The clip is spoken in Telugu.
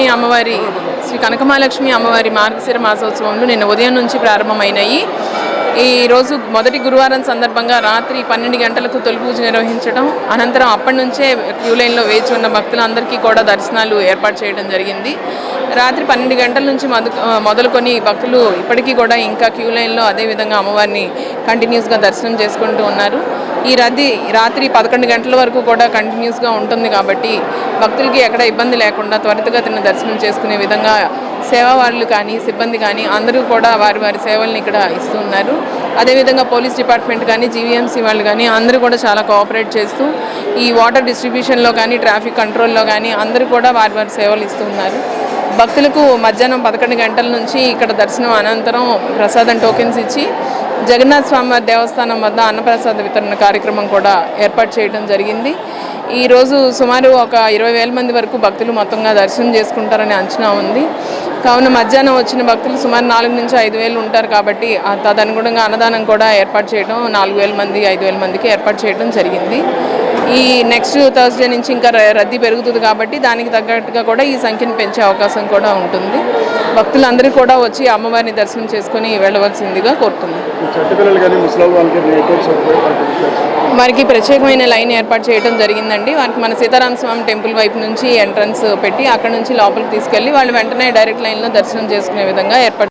లక్ష్మి అమ్మవారి శ్రీ కనకమహాలక్ష్మి అమ్మవారి మార్గశిర మాసోత్సవంలో నిన్న ఉదయం నుంచి ప్రారంభమైనాయి. ఈరోజు మొదటి గురువారం సందర్భంగా రాత్రి పన్నెండు గంటలకు తొలి పూజ నిర్వహించడం అనంతరం అప్పటి నుంచే క్యూ లైన్లో వేచి ఉన్న భక్తులందరికీ కూడా దర్శనాలు ఏర్పాటు చేయడం జరిగింది. రాత్రి పన్నెండు గంటల నుంచి మొదలు మొదలుకొని భక్తులు ఇప్పటికీ కూడా ఇంకా క్యూ లైన్లో అదేవిధంగా అమ్మవారిని కంటిన్యూస్గా దర్శనం చేసుకుంటూ ఉన్నారు. ఈ రద్దీ రాత్రి పదకొండు గంటల వరకు కూడా కంటిన్యూస్గా ఉంటుంది కాబట్టి భక్తులకి ఎక్కడ ఇబ్బంది లేకుండా త్వరితగతిన దర్శనం చేసుకునే విధంగా సేవా వాళ్ళు కానీ సిబ్బంది కానీ అందరూ కూడా వారి వారి సేవల్ని ఇక్కడ ఇస్తూ ఉన్నారు. అదేవిధంగా పోలీస్ డిపార్ట్మెంట్ కానీ జీవీఎంసీ వాళ్ళు కానీ అందరూ కూడా చాలా కోఆపరేట్ చేస్తూ ఈ వాటర్ డిస్ట్రిబ్యూషన్లో కానీ ట్రాఫిక్ కంట్రోల్లో కానీ అందరూ కూడా వారి వారి సేవలు ఇస్తూ ఉన్నారు. భక్తులకు మధ్యాహ్నం పదకొండు గంటల నుంచి ఇక్కడ దర్శనం అనంతరం ప్రసాదం టోకెన్స్ ఇచ్చి జగన్నాథ స్వామి దేవస్థానం వద్ద అన్నప్రసాద వితరణ కార్యక్రమం కూడా ఏర్పాటు చేయడం జరిగింది. ఈరోజు సుమారు ఒక ఇరవై వేల మంది వరకు భక్తులు మొత్తంగా దర్శనం చేసుకుంటారని అంచనా ఉంది. కావున మధ్యాహ్నం వచ్చిన భక్తులు సుమారు నాలుగు నుంచి ఐదు వేలు ఉంటారు కాబట్టి తదనుగుణంగా అన్నదానం కూడా ఏర్పాటు చేయడం నాలుగు వేల మంది ఐదు వేల మందికి ఏర్పాటు చేయడం జరిగింది. ఈ నెక్స్ట్ థర్స్డే నుంచి ఇంకా రద్దీ పెరుగుతుంది కాబట్టి దానికి తగ్గట్టుగా కూడా ఈ సంఖ్యను పెంచే అవకాశం కూడా ఉంటుంది. భక్తులందరూ కూడా వచ్చి అమ్మవారిని దర్శనం చేసుకొని వెళ్ళవలసిందిగా సౌకర్యం వారికి ప్రత్యేకమైన లైన్ ఏర్పాటు చేయడం జరిగిందండి. వారికి మన సీతారామ స్వామి టెంపుల్ వైపు నుంచి ఎంట్రన్స్ పెట్టి అక్కడ నుంచి లోపలికి తీసుకెళ్ళి వాళ్ళు వెంటనే డైరెక్ట్ లైన్లో దర్శనం చేసుకునే విధంగా ఏర్పాటు